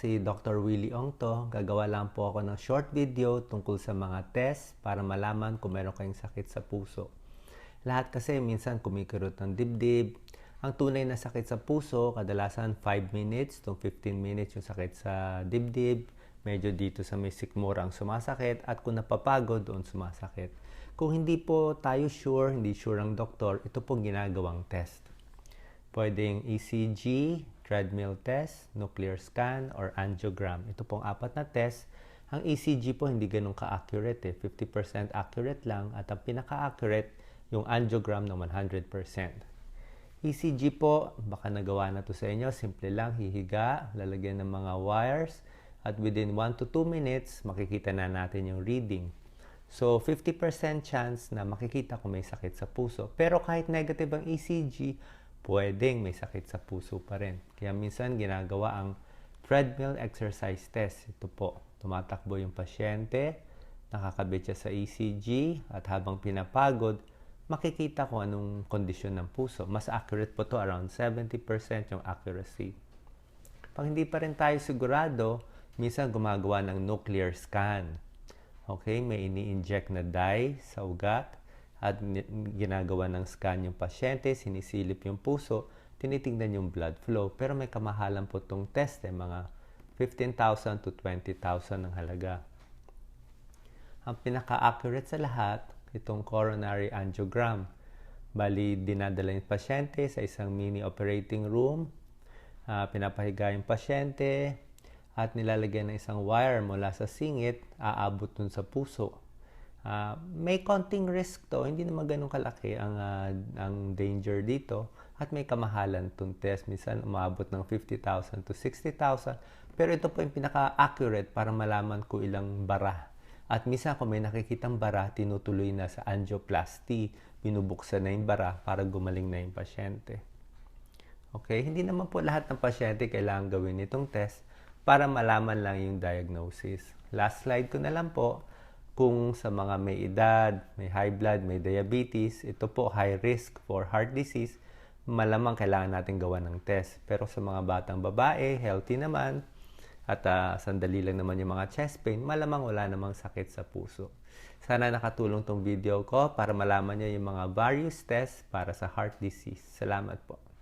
Si Dr. Willie Ong to, gagawa lang po ako ng short video tungkol sa mga test para malaman kung meron kayong sakit sa puso. Lahat kasi minsan kumikirot ng dibdib. Ang tunay na sakit sa puso, kadalasan 5 minutes to 15 minutes yung sakit sa dibdib. Medyo dito sa may sikmura ang sumasakit at kung napapagod, doon sumasakit. Kung hindi po tayo sure, hindi sure ang doktor, ito pong ginagawang test. Pwedeng ECG, treadmill test, nuclear scan, or angiogram. Ito pong apat na test. Ang ECG po hindi ganun ka-accurate eh. 50% accurate lang at ang pinaka-accurate yung angiogram ng 100%. ECG po, baka nagawa na to sa inyo. Simple lang, hihiga, lalagyan ng mga wires at within 1 to 2 minutes, makikita na natin yung reading. So, 50% chance na makikita kung may sakit sa puso. Pero kahit negative ang ECG, pwedeng may sakit sa puso pa rin. Kaya minsan ginagawa ang treadmill exercise test. Ito po, tumatakbo yung pasyente, nakakabit siya sa ECG, at habang pinapagod, makikita kung anong kondisyon ng puso. Mas accurate po to, around 70% yung accuracy. Pag hindi pa rin tayo sigurado, minsan gumagawa ng nuclear scan. Okay, may ini-inject na dye sa ugat at ginagawa ng scan yung pasyente, sinisilip yung puso, tinitingnan yung blood flow. Pero may kamahalan po itong test, eh, mga 15,000 to 20,000 ang halaga. Ang pinaka-accurate sa lahat, itong coronary angiogram. Bali, dinadala yung pasyente sa isang mini operating room, uh, pinapahiga yung pasyente, at nilalagyan ng isang wire mula sa singit, aabot dun sa puso Uh, may konting risk to, hindi naman ganun kalaki ang, uh, ang danger dito at may kamahalan itong test. Minsan umabot ng 50,000 to 60,000 pero ito po yung pinaka-accurate para malaman ko ilang bara. At minsan kung may nakikitang bara, tinutuloy na sa angioplasty. Binubuksan na yung bara para gumaling na yung pasyente. Okay? Hindi naman po lahat ng pasyente kailangan gawin itong test para malaman lang yung diagnosis. Last slide ko na lang po kung sa mga may edad, may high blood, may diabetes, ito po high risk for heart disease, malamang kailangan natin gawa ng test. Pero sa mga batang babae, healthy naman, at uh, sandali lang naman yung mga chest pain, malamang wala namang sakit sa puso. Sana nakatulong tong video ko para malaman niyo yung mga various tests para sa heart disease. Salamat po.